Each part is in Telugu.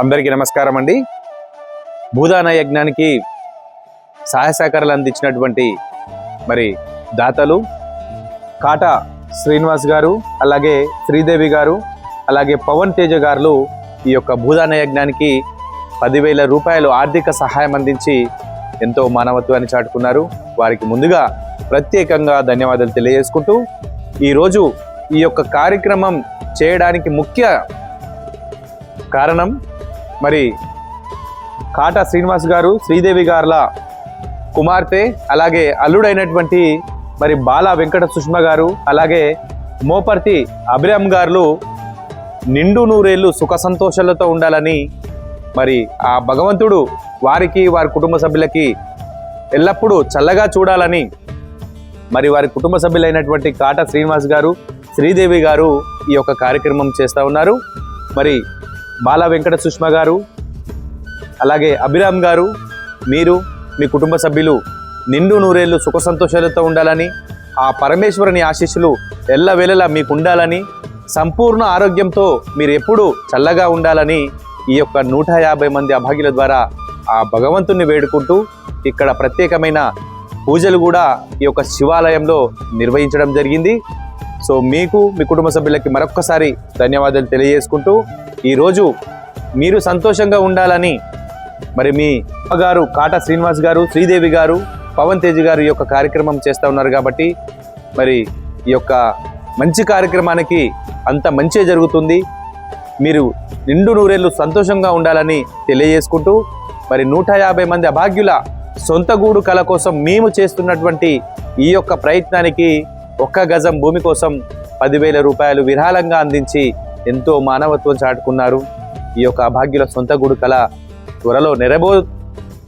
అందరికీ నమస్కారం అండి. భూదాన యజ్ఞానికి సహాయ సహకారాలు అందించినటువంటి మరి దాతలు కాటా శ్రీనివాస్ గారు అలాగే శ్రీదేవి గారు అలాగే పవన్ తేజ గారు ఈ యొక్క భూదాన యజ్ఞానికి పదివేల రూపాయలు ఆర్థిక సహాయం అందించి ఎంతో మానవత్వాన్ని చాటుకున్నారు. వారికి ముందుగా ప్రత్యేకంగా ధన్యవాదాలు తెలియజేసుకుంటూ ఈరోజు ఈ యొక్క కార్యక్రమం చేయడానికి ముఖ్య కారణం మరి కాటా శ్రీనివాస్ గారు శ్రీదేవి గారుల కుమార్తె అలాగే అల్లుడైనటువంటి మరి బాల వెంకట సుష్మ గారు అలాగే మోపర్తి అభిరామ్ గారు నిండు నూరేళ్ళు సుఖ సంతోషాలతో ఉండాలని మరి ఆ భగవంతుడు వారికి వారి కుటుంబ సభ్యులకి ఎల్లప్పుడూ చల్లగా చూడాలని మరి వారి కుటుంబ సభ్యులైనటువంటి కాటా శ్రీనివాస్ గారు శ్రీదేవి గారు ఈ యొక్క కార్యక్రమం చేస్తూ ఉన్నారు. మరి బాల వెంకట సుష్మ గారు అలాగే అభిరామ్ గారు మీరు మీ కుటుంబ సభ్యులు నిండు నూరేళ్ళు సుఖ సంతోషాలతో ఉండాలని ఆ పరమేశ్వరుని ఆశీస్సులు ఎల్లవేళలా మీకు ఉండాలని సంపూర్ణ ఆరోగ్యంతో మీరు ఎప్పుడూ చల్లగా ఉండాలని ఈ యొక్క నూట యాభై మంది అభాగ్యుల ద్వారా ఆ భగవంతుణ్ణి వేడుకుంటూ ఇక్కడ ప్రత్యేకమైన పూజలు కూడా ఈ యొక్క శివాలయంలో నిర్వహించడం జరిగింది. సో మీకు మీ కుటుంబ సభ్యులకి మరొక్కసారి ధన్యవాదాలు తెలియజేసుకుంటూ ఈరోజు మీరు సంతోషంగా ఉండాలని మరి మీ గారు కాటా శ్రీనివాస్ గారు శ్రీదేవి గారు పవన్ తేజ్ గారు ఈ యొక్క కార్యక్రమం చేస్తూ ఉన్నారు కాబట్టి మరి ఈ యొక్క మంచి కార్యక్రమానికి అంత మంచి జరుగుతుంది. మీరు నిండు నూరేళ్ళు సంతోషంగా ఉండాలని తెలియజేసుకుంటూ మరి నూట యాభై మంది అభాగ్యుల సొంత గూడు కళ కోసం మేము చేస్తున్నటువంటి ఈ యొక్క ప్రయత్నానికి ఒక్క గజం భూమి కోసం పదివేల రూపాయలు విరాళంగా అందించి ఎంతో మానవత్వం చాటుకున్నారు. ఈ యొక్క అభాగ్యుల సొంత గుడి కళ త్వరలో నెరబో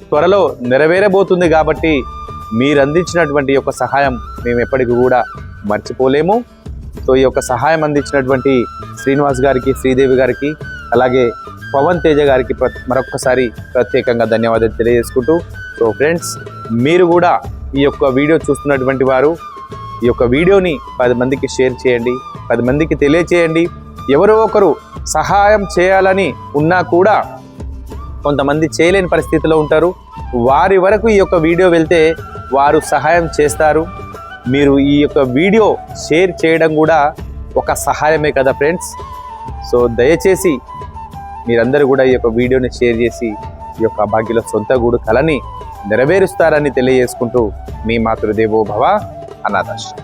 త్వరలో నెరవేరబోతుంది కాబట్టి మీరు అందించినటువంటి యొక్క సహాయం మేము ఎప్పటికీ కూడా మర్చిపోలేము. సో ఈ యొక్క సహాయం అందించినటువంటి శ్రీనివాస్ గారికి శ్రీదేవి గారికి అలాగే పవన్ తేజ గారికి ప్ర- మరొకసారి ప్రత్యేకంగా ధన్యవాదాలు తెలియజేసుకుంటూ. సో ఫ్రెండ్స్ మీరు కూడా ఈ యొక్క వీడియో చూస్తున్నటువంటి వారు ఈ యొక్క వీడియోని పది మందికి షేర్ చేయండి పది మందికి తెలియచేయండి. ఎవరో ఒకరు సహాయం చేయాలని ఉన్నా కూడా కొంతమంది చేయలేని పరిస్థితిలో ఉంటారు. వారి వరకు ఈ యొక్క వీడియో వెళ్తే వారు సహాయం చేస్తారు. మీరు ఈ యొక్క వీడియో షేర్ చేయడం కూడా ఒక సహాయమే కదా ఫ్రెండ్స్. సో దయచేసి మీరందరూ కూడా ఈ యొక్క వీడియోని షేర్ చేసి ఈ యొక్క భాగ్యుల సొంత గూడు కళని నెరవేరుస్తారని తెలియజేసుకుంటూ మీ మాతృదేవో భవ aladas.